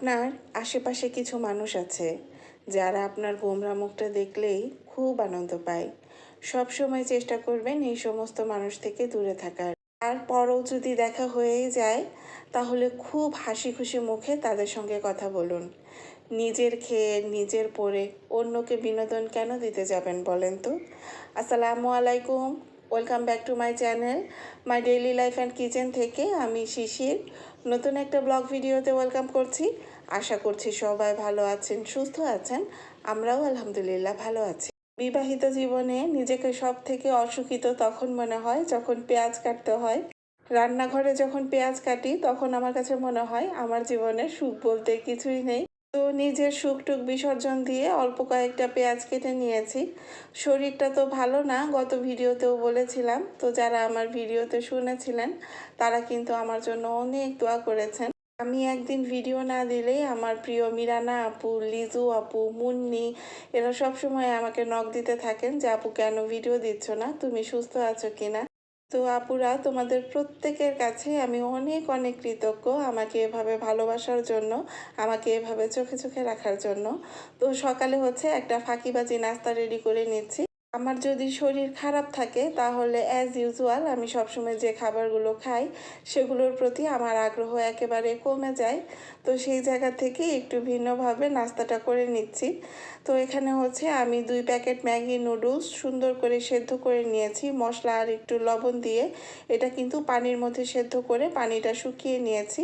আপনার আশেপাশে কিছু মানুষ আছে যারা আপনার গোমরা মুখটা দেখলেই খুব আনন্দ পায়। সব সময় চেষ্টা করবেন এই সমস্ত মানুষ থেকে দূরে থাকার। তারপরও যদি দেখা হয়েই যায়, তাহলে খুব হাসি খুশি মুখে তাদের সঙ্গে কথা বলুন। নিজের খেয়ে, নিজের পরে অন্যকে বিনোদন কেন দিতে যাবেন বলেন তো? আসসালামু আলাইকুম। Welcome back to my channel my daily life and kitchen থেকে আমি শিশির। নতুন একটা ব্লগ ভিডিওতে ওয়েলকাম করছি। আশা করছি সবাই ভালো আছেন, সুস্থ আছেন। আমরাও আলহামদুলিল্লাহ ভালো আছি। বিবাহিত জীবনে নিজেকে সব থেকে অসুখিত তখন মনে হয় যখন পেঁয়াজ কাটতে হয়। রান্নাঘরে যখন পেঁয়াজ কাটি তখন আমার কাছে মনে হয় আমার জীবনে সুখ বলতে কিছুই নেই। তো নিজের সুখটুক বিসর্জন দিয়ে অল্প কয়েকটা পেঁয়াজ কেটে নিয়েছি। শরীরটা তো ভালো না, গত ভিডিওতেও বলেছিলাম। তো যারা আমার ভিডিওতে শুনেছিলেন, তারা কিন্তু আমার জন্য অনেক দোয়া করেছেন। আমি একদিন ভিডিও না দিলেই আমার প্রিয় মিরানা আপু, লিজু আপু, মুন্নি, এরা সব সময় আমাকে নখ দিতে থাকেন যে, আপু, কেন ভিডিও দিচ্ছ না? তুমি সুস্থ আছো কিনা? তো আপুরা, তোমাদের প্রত্যেকের কাছে আমি অনেক অনেক কৃতজ্ঞ আমাকে এভাবে ভালোবাসার জন্য, আমাকে এভাবে চোখে চোখে রাখার জন্য। তো সকালে হচ্ছে একটা ফাঁকিবাজি নাস্তা রেডি করে নিচ্ছি। আমার যদি শরীর খারাপ থাকে, তাহলে অ্যাজ ইউজুয়াল আমি সবসময় যে খাবারগুলো খাই, সেগুলোর প্রতি আমার আগ্রহ একেবারে কমে যায়। তো সেই জায়গা থেকে একটু ভিন্নভাবে নাস্তাটা করে নিচ্ছি। তো এখানে হচ্ছে আমি দুই প্যাকেট ম্যাগি নুডলস সুন্দর করে সেদ্ধ করে নিয়েছি। মশলা আর একটু লবণ দিয়ে এটা কিন্তু পানির মধ্যে সেদ্ধ করে পানিটা শুকিয়ে নিয়েছি।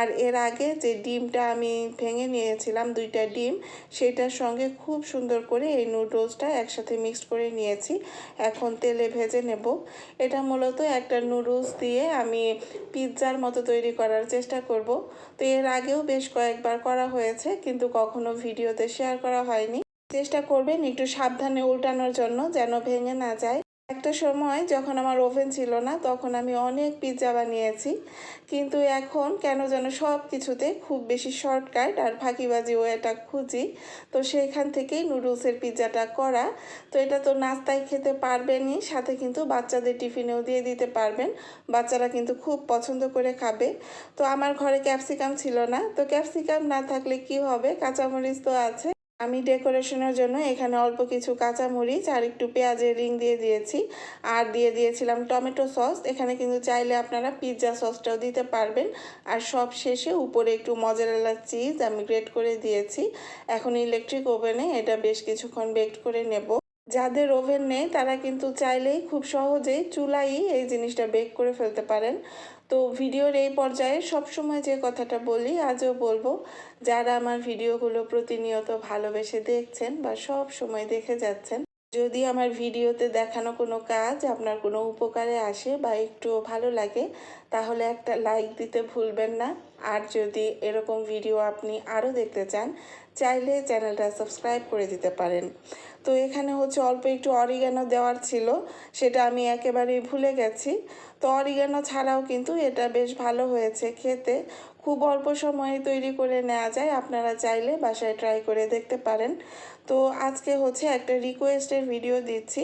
আর এর আগে যে ডিমটা আমি ভেঙে নিয়েছিলাম দুইটা ডিম, সেটার সঙ্গে খুব সুন্দর করে এই নুডলসটা একসাথে মিক্সড করে নিয়েছি। এখন তেলে ভেজে নেব। এটা মূলত একটা নুডলস দিয়ে আমি পিৎজার মতো তৈরি করার চেষ্টা করব। তো এর আগেও বেশ কয়েকবার করা হয়েছে, কিন্তু কখনো ভিডিওতে শেয়ার করা হয়নি। চেষ্টা করবেন একটু সাবধানে উল্টানোর জন্য যেন ভেঙে না যায়। একটা সময় যখন আমার ওভেন ছিল না, তখন আমি অনেক পিৎজা বানিয়েছি। কিন্তু এখন কেন যেন সব কিছুতে খুব বেশি শর্টকাট আর ফাঁকিবাজি ওয়েটা খুঁজি। তো সেইখান থেকেই নুডলসের পিৎজাটা করা। তো এটা তো নাস্তায় খেতে পারবেনই, সাথে কিন্তু বাচ্চাদের টিফিনেও দিয়ে দিতে পারবেন। বাচ্চারা কিন্তু খুব পছন্দ করে খাবে। তো আমার ঘরে ক্যাপসিকাম ছিল না। তো ক্যাপসিকাম না থাকলে কি হবে? কাঁচামরিচ তো আছে। আমি ডেকোরেশনের জন্য এখানে অল্প কিছু কাঁচামরিচ আর একটু পেঁয়াজের রিং দিয়ে দিয়েছি। আর দিয়ে দিয়েছিলাম টমেটো সস। এখানে কিন্তু চাইলে আপনারা পিৎজা সসটাও দিতে পারবেন। আর সব শেষে উপরে একটু মজারেলা চিজ আমি গ্রেট করে দিয়েছি। এখন ইলেকট্রিক ওভেনে এটা বেশ কিছুক্ষণ বেক করে নেব। যাদের ওভেন নেই, তারা কিন্তু চাইলেই খুব সহজেই চুলাই এই জিনিসটা বেক করে ফেলতে পারেন। তো ভিডিওর এই পর্যায়ে সবসময় যে কথাটা বলি, আজও বলব, যারা আমার ভিডিওগুলো প্রতিনিয়ত ভালোবেসে দেখছেন বা সব সময় দেখে যাচ্ছেন যদি আমার ভিডিওতে দেখানো কোনো কাজ আপনার কোনো উপকারে আসে বা একটু ভালো লাগে, তাহলে একটা লাইক দিতে ভুলবেন না। আর যদি এরকম ভিডিও আপনি আরও দেখতে চান, চাইলে চ্যানেলটা সাবস্ক্রাইব করে দিতে পারেন। তো এখানে হচ্ছে অল্প একটু অরিগানো দেওয়ার ছিল, সেটা আমি একেবারেই ভুলে গেছি। তো অরিগানো ছাড়াও কিন্তু এটা বেশ ভালো হয়েছে খেতে। খুব অল্প সময়ে তৈরি করে নেওয়া যায়, আপনারা চাইলে বাসায় ট্রাই করে দেখতে পারেন। তো আজকে হচ্ছে একটা রিকোয়েস্টের ভিডিও দিচ্ছি।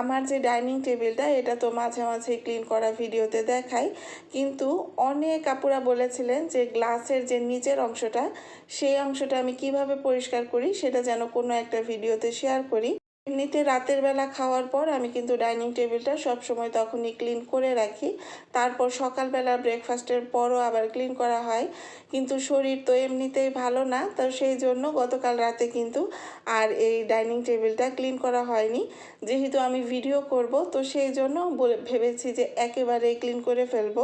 আমার যে ডাইনিং টেবিলটা এটা তো মাঝে মাঝে ক্লিন করা ভিডিওতে দেখাই। কিন্তু অনেক আপুরা বলেছিলেন যে গ্লাসের যে নিচের অংশটা, সেই অংশটা আমি কীভাবে পরিষ্কার করি, সেটা যেন কোনো একটা ভিডিওতে শেয়ার করি। এমনিতে রাতের বেলা খাওয়ার পর আমি কিন্তু ডাইনিং টেবিলটা সব সময় তখনই ক্লিন করে রাখি। তারপর সকালবেলা ব্রেকফাস্টের পরও আবার ক্লিন করা হয়। কিন্তু শরীর তো এমনিতেই ভালো না, তো সেই জন্য গতকাল রাতে কিন্তু আর এই ডাইনিং টেবিলটা ক্লিন করা হয়নি। যেহেতু আমি ভিডিও করব, তো সেই জন্য ভেবেছি যে একেবারে ক্লিন করে ফেলব।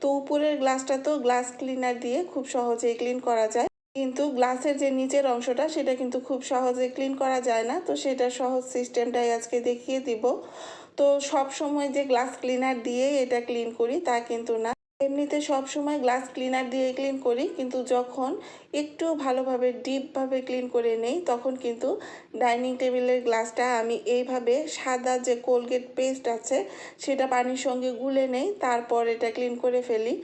তো উপরের গ্লাসটা তো গ্লাস ক্লিনার দিয়ে খুব সহজেই ক্লিন করা যায়। কিন্তু গ্লাসের যে নিচের অংশটা, সেটা কিন্তু খুব সহজে ক্লিন করা যায় না। তো সেটা সহজ সিস্টেমটাই আজকে দেখিয়ে দিব। তো সব সময় যে গ্লাস ক্লিনার দিয়ে এটা ক্লিন করি, তা কিন্তু না। এমনিতে সব সময় গ্লাস ক্লিনার দিয়ে ক্লিন করি, কিন্তু যখন একটু ভালোভাবে ডিপভাবে ক্লিন করে নেই, তখন কিন্তু ডাইনিং টেবিলের গ্লাসটা আমি এইভাবে সাদা যে কোলগেট পেস্ট আছে, সেটা পানির সঙ্গে গুলে নেই, তারপর এটা ক্লিন করে ফেলি।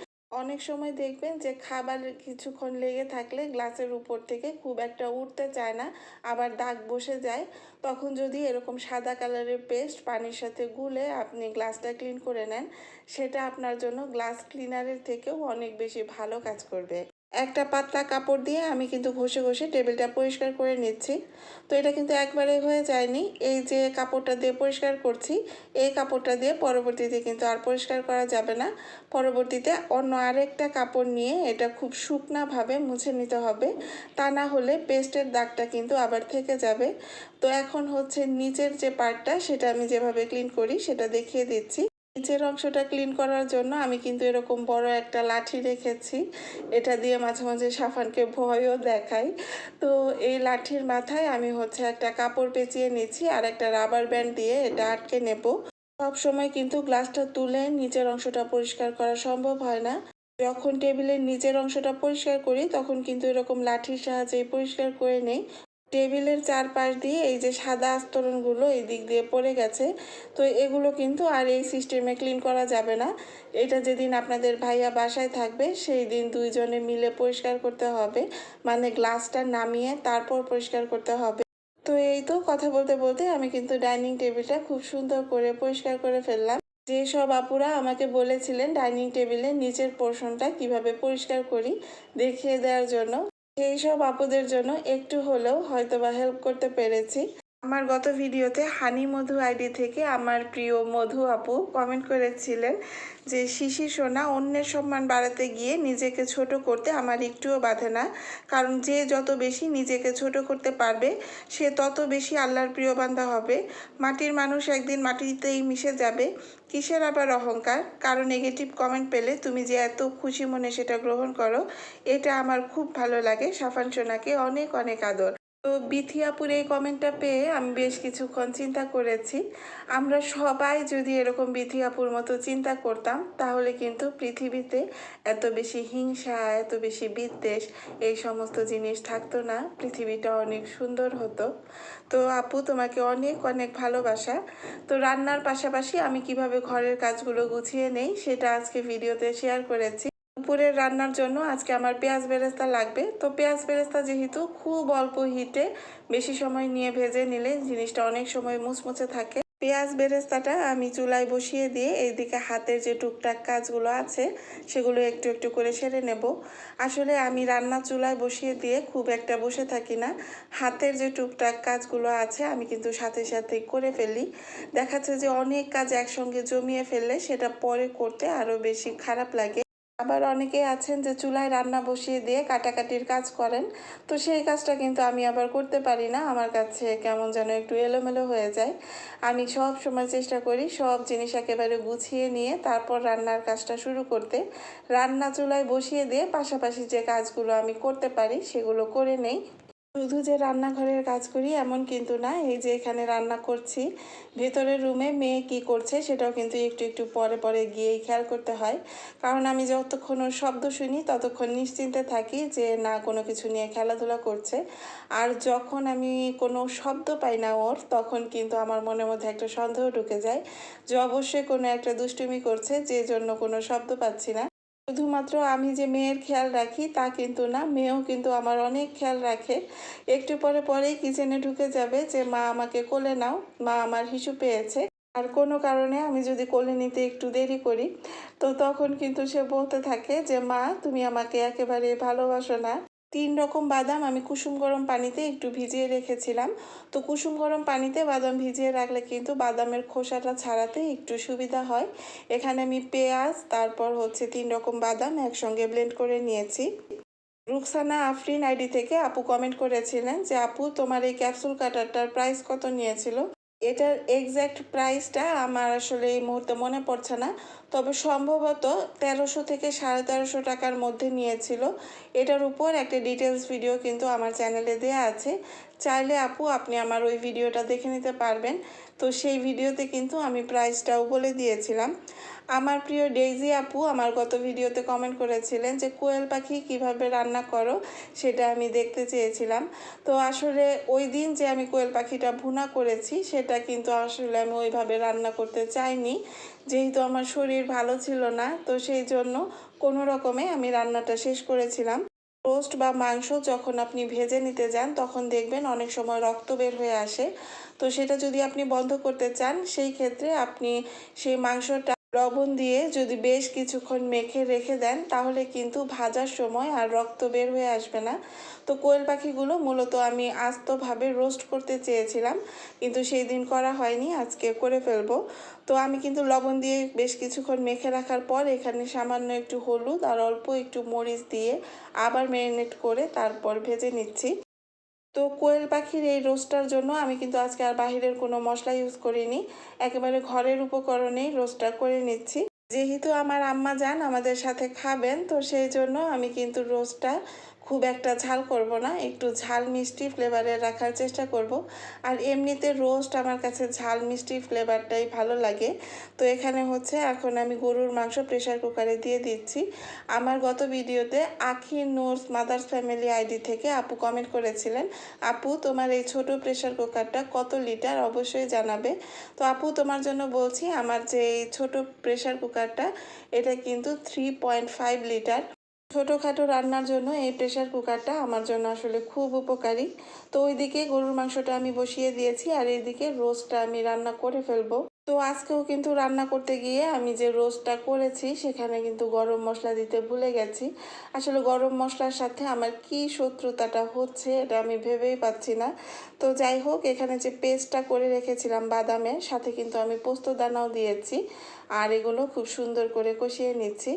অনেক সময় দেখবেন যে খাবার কিছুক্ষণ লেগে থাকলে গ্লাসের উপর থেকে খুব একটা উঠতে চায় না, আবার দাগ বসে যায়। তখন যদি এরকম সাদা কালারের পেস্ট পানির সাথে গুলে আপনি গ্লাসটা ক্লিন করে নেন, সেটা আপনার জন্য গ্লাস ক্লিনারের থেকেও অনেক বেশি ভালো কাজ করবে। একটা পাতলা কাপড় দিয়ে আমি কিন্তু ঘষে ঘষে টেবিলটা পরিষ্কার করে নিচ্ছি। তো এটা কিন্তু একবারে হয়ে যায়নি। এই যে কাপড়টা দিয়ে পরিষ্কার করছি, এই কাপড়টা দিয়ে পরবর্তীতে কিন্তু আর পরিষ্কার করা যাবে না। পরবর্তীতে অন্য আরেকটা কাপড় নিয়ে এটা খুব শুকনাভাবে মুছে নিতে হবে। তা না হলে পেস্টের দাগটা কিন্তু আবার থেকে যাবে। তো এখন হচ্ছে নিচের যে পার্টটা, সেটা আমি যেভাবে ক্লিন করি, সেটা দেখিয়ে দিচ্ছি। নিচের অংশটা ক্লিন করার জন্য আমি কিন্তু এরকম বড় একটা লাঠি রেখেছি। এটা দিয়ে মাঝে মাঝে সাফানকে ভয়ও দেখাই। তো এই লাঠির মাথায় আমি হচ্ছে একটা কাপড় পেঁচিয়ে নিচ্ছি আর একটা রাবার ব্যান্ড দিয়ে এটা আটকে নেব। সব সময় কিন্তু গ্লাসটা তুলে নিচের অংশটা পরিষ্কার করা সম্ভব হয় না। যখন টেবিলের নিচের অংশটা পরিষ্কার করি, তখন কিন্তু এরকম লাঠির সাহায্যে পরিষ্কার করে নেই। টেবিলের চারপাশ দিয়ে এই যে সাদা আস্তরণগুলো এই দিক দিয়ে পড়ে গেছে। তো এগুলো কিন্তু আর এই সিস্টেমে ক্লিন করা যাবে না। এটা যেদিন আপনাদের ভাইয়া বাসায় থাকবে, সেই দিন দুইজনে মিলে পরিষ্কার করতে হবে। মানে গ্লাসটা নামিয়ে তারপর পরিষ্কার করতে হবে। তো এই তো কথা বলতে বলতে আমি কিন্তু ডাইনিং টেবিলটা খুব সুন্দর করে পরিষ্কার করে ফেললাম। যে সব আপুরা আমাকে বলেছিলেন ডাইনিং টেবিলের নিচের পোর্শনটা কীভাবে পরিষ্কার করি দেখিয়ে দেওয়ার জন্য। এই সব আপুদের জন্য একটু হলেও হয়তো বা হেল্প করতে পেরেছি। আমার গত ভিডিওতে হানি মধু আইডি থেকে আমার প্রিয় মধু আপু কমেন্ট করেছিলেন যে, শিশি, সোনা, অন্যের সম্মান বাড়াতে গিয়ে নিজেকে ছোট করতে আমার একটুও বাধে না। কারণ যে যত বেশি নিজেকে ছোট করতে পারবে, সে তত বেশি আল্লাহর প্রিয় বান্ধা হবে। মাটির মানুষ একদিন মাটিতেই মিশে যাবে। কিসের আবার অহংকার? কারও নেগেটিভ কমেন্ট পেলে তুমি যে এত খুশি মনে সেটা গ্রহণ করো, এটা আমার খুব ভালো লাগে। সাফান সোনাকে অনেক অনেক আদর। তো বিথিয়াপুর এই কমেন্টটা পেয়ে আমি বেশ কিছুক্ষণ চিন্তা করেছি। আমরা সবাই যদি এরকম বিথিয়াপুর মতো চিন্তা করতাম, তাহলে কিন্তু পৃথিবীতে এত বেশি হিংসা, এত বেশি বিদ্বেষ এই সমস্ত জিনিস থাকতো না। পৃথিবীটা অনেক সুন্দর হতো। তো আপু, তোমাকে অনেক অনেক ভালোবাসা। তো রান্নার পাশাপাশি আমি কীভাবে ঘরের কাজগুলো গুছিয়ে নেই, সেটা আজকে ভিডিওতে শেয়ার করেছি। দুপুরের রান্নার জন্য আজকে আমার পেঁয়াজ বেরেস্তা লাগবে। তো পেঁয়াজ বেরেস্তা যেহেতু খুব অল্প হিটে বেশি সময় নিয়ে ভেজে নিলে জিনিসটা অনেক সময় মুচমুচে থাকে। পেঁয়াজ বেরেস্তাটা আমি চুলায় বসিয়ে দিয়ে এইদিকে হাতের যে টুকটাক কাজগুলো আছে সেগুলো একটু একটু করে সেরে নেব। আসলে আমি রান্না চুলায় বসিয়ে দিয়ে খুব একটা বসে থাকি না। হাতের যে টুকটাক কাজগুলো আছে আমি কিন্তু সাথে সাথে করে ফেলি। দেখাচ্ছে যে অনেক কাজ একসঙ্গে জমিয়ে ফেললে সেটা পরে করতে আরও বেশি খারাপ লাগে। আবার অনেকে আছেন যে চুলায় রান্না বসিয়ে দিয়ে কাটাকাটির কাজ করেন। তো সেই কাজটা কিন্তু আমি আবার করতে পারি না। আমার কাছে কেমন যেন একটু এলোমেলো হয়ে যায়। আমি সব সময় চেষ্টা করি সব জিনিস একেবারে গুছিয়ে নিয়ে তারপর রান্নার কাজটা শুরু করতে। রান্না চুলায় বসিয়ে দিয়ে পাশাপাশি যে কাজগুলো আমি করতে পারি সেগুলো করে নেই। শুধু যে রান্নাঘরের কাজ করি এমন কিন্তু না, এই যে এখানে রান্না করছি। ভেতরের রুমে মেয়ে কি করছে সেটাও কিন্তু একটু একটু পরে পরে গিয়েই খেয়াল করতে হয়। কারণ আমি যতক্ষণ ওর শব্দ শুনি ততক্ষণ নিশ্চিন্তে থাকি যে না, কোনো কিছু নিয়ে খেলাধুলা করছে। আর যখন আমি কোনো শব্দ পাই না ওর, তখন কিন্তু আমার মনের মধ্যে একটা সন্দেহ ঢুকে যায় যে অবশ্যই কোনো একটা দুষ্টুমি করছে যে জন্য কোনো শব্দ পাচ্ছি না। শুধুমাত্র আমি যে মেয়ের খেয়াল রাখি তা কিন্তু না, মেয়েও কিন্তু আমার অনেক খেয়াল রাখে। একটু পরে পরেই কিচেনে ঢুকে যাবে যে, মা, আমাকে কোলে নাও, মা আমার হিসু পেয়েছে। আর কোনো কারণে আমি যদি কোলে নিতে একটু দেরি করি, তো তখন কিন্তু সে বলতে থাকে যে, মা, তুমি আমাকে একেবারে ভালোবাসো না। তিন রকম বাদাম আমি কুসুম গরম পানিতে একটু ভিজিয়ে রেখেছিলাম। তো কুসুম গরম পানিতে বাদাম ভিজিয়ে রাখলে কিন্তু বাদামের খোসাটা ছাড়াতে একটু সুবিধা হয়। এখানে আমি পেঁয়াজ, তারপর হচ্ছে তিন রকম বাদাম একসঙ্গে ব্লেন্ড করে নিয়েছি। রুকসানা আফরিন আইডি থেকে আপু কমেন্ট করেছিলেন যে, আপু, তোমার এই ক্যাপসুল কাটারটার প্রাইস কত নিয়েছিল? এটার এক্স্যাক্ট প্রাইসটা আমার আসলে এই মুহূর্তে মনে পড়ছে না। তবে সম্ভবত তেরোশো থেকে সাড়ে তেরোশো টাকার মধ্যে নিয়েছিল। এটার উপর একটা ডিটেলস ভিডিও কিন্তু আমার চ্যানেলে দেওয়া আছে। চাইলে আপু, আপনি আমার ওই ভিডিওটা দেখে নিতে পারবেন। তো সেই ভিডিওতে কিন্তু আমি প্রাইসটাও বলে দিয়েছিলাম। আমার প্রিয় ডেইজি আপু আমার গত ভিডিওতে কমেন্ট করেছিলেন যে, কোয়েল পাখি কীভাবে রান্না করো সেটা আমি দেখতে চেয়েছিলাম। তো আসলে ওই দিন যে আমি কোয়েল পাখিটা ভুনা করেছি, সেটা কিন্তু আসলে আমি ওইভাবে রান্না করতে চাইনি। যেহেতু আমার শরীর ভালো ছিল না, তো সেই জন্য কোনো রকমে আমি রান্নাটা শেষ করেছিলাম। রোস্ট বা মাংস যখন আপনি ভেজে নিতে যান, তখন দেখবেন অনেক সময় রক্ত বের হয়ে আসে। তো সেটা যদি আপনি বন্ধ করতে চান, সেই ক্ষেত্রে আপনি সেই মাংসটা লবণ দিয়ে যদি বেশ কিছুক্ষণ মেখে রেখে দেন, তাহলে কিন্তু ভাজার সময় আর রক্ত বের হয়ে আসবে না। তো কোয়েল পাখিগুলো মূলত আমি আস্তভাবে রোস্ট করতে চেয়েছিলাম, কিন্তু সেই দিন করা হয়নি, আজকে করে ফেলব। তো আমি কিন্তু লবণ দিয়ে বেশ কিছুক্ষণ মেখে রাখার পর এখানে সামান্য একটু হলুদ আর অল্প একটু মরিচ দিয়ে আবার ম্যারিনেট করে তারপর ভেজে নিচ্ছি। তো কোয়েল পাখির এই রোস্টার জন্য আমি কিন্তু আজকে আর বাহিরের কোনো মশলা ইউজ করিনি। একেবারে ঘরের উপকরণেই রোস্টার করে নিচ্ছি। যেহেতু আমার আম্মা যান আমাদের সাথে খাবেন, তো সেই জন্য আমি কিন্তু রোস্টটা খুব একটা ঝাল করব না, একটু ঝাল মিষ্টি ফ্লেভারের রাখার চেষ্টা করব। আর এমনিতে রোস্ট আমার কাছে ঝাল মিষ্টি ফ্লেভারটাই ভালো লাগে। তো এখানে হচ্ছে এখন আমি গরুর মাংস প্রেশার কুকারে দিয়ে দিচ্ছি। আমার গত ভিডিওতে আখি নোর্স মাদার্স ফ্যামিলি আইডি থেকে আপু কমেন্ট করেছিলেন, আপু, তোমার এই ছোট প্রেশার কুকারটা কত লিটার অবশ্যই জানাবে। তো আপু, তোমার জন্য বলছি, আমার যে এই ছোট প্রেশার কুকারটা এটা কিন্তু থ্রি পয়েন্ট ফাইভ লিটার ছোটোখাটো রান্নার জন্য এই প্রেশার কুকারটা আমার জন্য আসলে খুব উপকারী। তো ওইদিকে গরুর মাংসটা আমি বসিয়ে দিয়েছি আর এইদিকে রোস্টটা আমি রান্না করে ফেলব। তো আজকেও কিন্তু রান্না করতে গিয়ে আমি যে রোস্টটা করেছি সেখানে কিন্তু গরম মশলা দিতে ভুলে গেছি। আসলে গরম মশলার সাথে আমার কি শত্রুতাটা হচ্ছে এটা আমি ভেবেই পাচ্ছি না। তো যাই হোক, এখানে যে পেস্টটা করে রেখেছিলাম বাদামের, সাথে কিন্তু আমি পোস্ত দানাও দিয়েছি। আর এগুলো খুব সুন্দর করে কষিয়ে নিচ্ছি।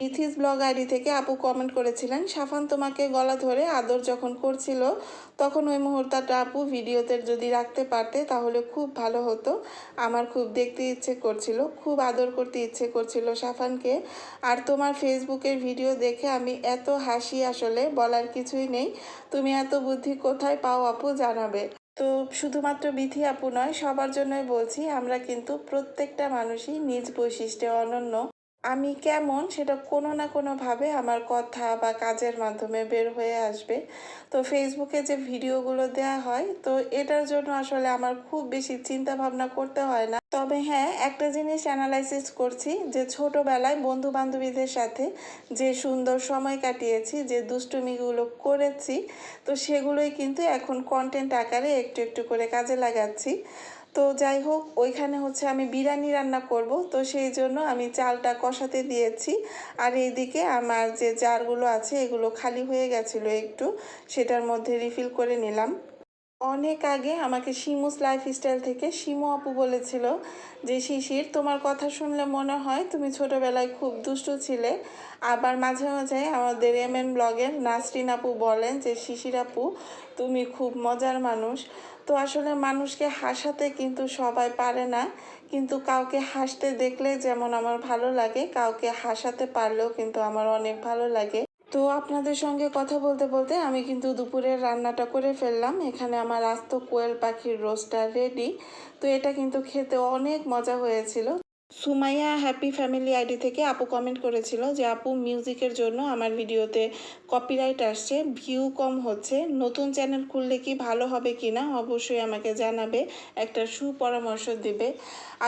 ইথিস ব্লগ আইডি থেকে আপু কমেন্ট করেছিলেন, সাফান তোমাকে গলা ধরে আদর যখন করছিল, তখন ওই মুহূর্তটা আপু ভিডিওতে যদি রাখতে পারতে তাহলে খুব ভালো হতো। আমার খুব দেখতে ইচ্ছে করছিল, খুব আদর করতে ইচ্ছে করছিল সাফানকে। আর তোমার ফেসবুকের ভিডিও দেখে আমি এত হাসি আসলে, বলার কিছুই নেই। তুমি এত বুদ্ধি কোথায় পাও আপু জানাবে। তো শুধুমাত্র বিথি আপু নয়, সবার জন্যই বলছি, আমরা কিন্তু প্রত্যেকটা মানুষই নিজ বৈশিষ্ট্যে অনন্য। আমি কেমন সেটা কোনো না কোনোভাবে আমার কথা বা কাজের মাধ্যমে বের হয়ে আসবে। তো ফেসবুকে যে ভিডিওগুলো দেয়া হয়, তো এটার জন্য আসলে আমার খুব বেশি চিন্তা ভাবনা করতে হয় না। তবে হ্যাঁ একটা জিনিস অ্যানালাইসিস করছি যে ছোটোবেলায় বন্ধু বান্ধবীদের সাথে যে সুন্দর সময় কাটিয়েছি, যে দুষ্টুমিগুলো করেছি, তো সেগুলোই কিন্তু এখন কন্টেন্ট আকারে একটু একটু করে কাজে লাগাচ্ছি। তো যাই হোক, ওইখানে হচ্ছে আমি বিরিয়ানি রান্না করব। তো সেই জন্য আমি চালটা কষাতে দিয়েছি। আর এইদিকে আমার যে জারগুলো আছে, এগুলো খালি হয়ে গেছিল একটু। সেটার মধ্যে রিফিল করে নিলাম। অনেক আগে আমাকে শিমুস লাইফস্টাইল থেকে শিমু আপু বলেছিল যে, শিশির, তোমার কথা শুনলে মনে হয় তুমি ছোটবেলায় খুব দুষ্টু ছিলে। আবার মাঝে মাঝে আমাদের এম এন ব্লগের নাসরিন আপু বলেন যে, শিশির আপু, তুমি খুব মজার মানুষ। তো আসলে মানুষকে হাসাতে কিন্তু সবাই পারে না। কিন্তু কাউকে হাসতে দেখলে যেমন আমার ভালো লাগে, কাউকে হাসাতে পারলেও কিন্তু আমার অনেক ভালো লাগে। তো আপনাদের সঙ্গে কথা বলতে বলতে আমি কিন্তু দুপুরের রান্নাটা করে ফেললাম। এখানে আমার আস্ত কোয়েল পাখির রোস্টটা রেডি তো এটা কিন্তু খেতে অনেক মজা হয়েছিল। সুমাইয়া হ্যাপি ফ্যামিলি আইডি থেকে আপু কমেন্ট করেছিল যে, আপু মিউজিকের জন্য আমার ভিডিওতে কপিরাইট আসছে ভিউ কম হচ্ছে। নতুন চ্যানেল খুললে কি ভালো হবে কি না অবশ্যই আমাকে জানাবে, একটা সুপরামর্শ দেবে।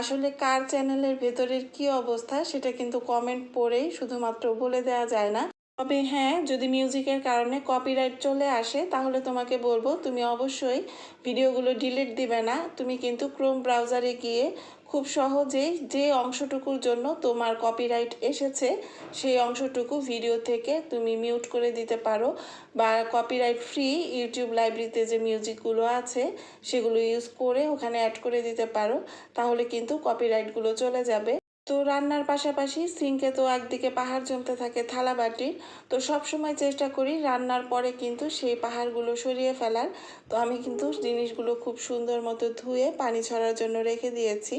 আসলে কার চ্যানেলের ভেতরের কি অবস্থা সেটা কিন্তু কমেন্ট পড়েই শুধুমাত্র বলে দেওয়া যায় না। তবে হ্যাঁ যদি মিউজিকের কারণে কপিরাইট চলে আসে, তাহলে তোমাকে বলব তুমি অবশ্যই ভিডিওগুলো ডিলিট দিবে না। তুমি কিন্তু ক্রোম ব্রাউজারে গিয়ে খুব সহজেই যে অংশটুকুর জন্য তোমার কপিরাইট এসেছে, সেই অংশটুকু ভিডিও থেকে তুমি মিউট করে দিতে পারো বা কপিরাইট ফ্রি ইউটিউব লাইব্রেরিতে যে মিউজিকগুলো আছে, সেগুলো ইউজ করে ওখানে অ্যাড করে দিতে পারো, তাহলে কিন্তু কপিরাইটগুলো চলে যাবে। তো রান্নার পাশাপাশি সিঙ্কে তো একদিকে পাহাড় জমতে থাকে থালা বাটি। তো সব সময় চেষ্টা করি রান্নার পরে কিন্তু সেই পাহাড়গুলো সরিয়ে ফেলার। তো আমি কিন্তু জিনিসগুলো খুব সুন্দর মতো ধুয়ে পানি ছড়ার জন্য রেখে দিয়েছি।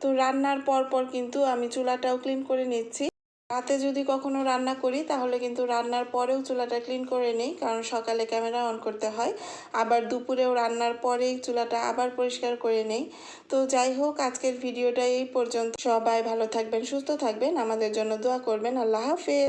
তো রান্নার পর পর কিন্তু আমি চুলাটাও ক্লিন করে নিচ্ছি। রাতে যদি কখনো রান্না করি, তাহলে কিন্তু রান্নার পরেও চুলাটা ক্লিন করে নিই, কারণ সকালে ক্যামেরা অন করতে হয়। আবার দুপুরেও রান্নার পরেই চুলাটা আবার পরিষ্কার করে নেই। তো যাই হোক, আজকের ভিডিওটা এই পর্যন্ত। সবাই ভালো থাকবেন, সুস্থ থাকবেন। আমাদের জন্য দোয়া করবেন। আল্লাহ হাফেজ।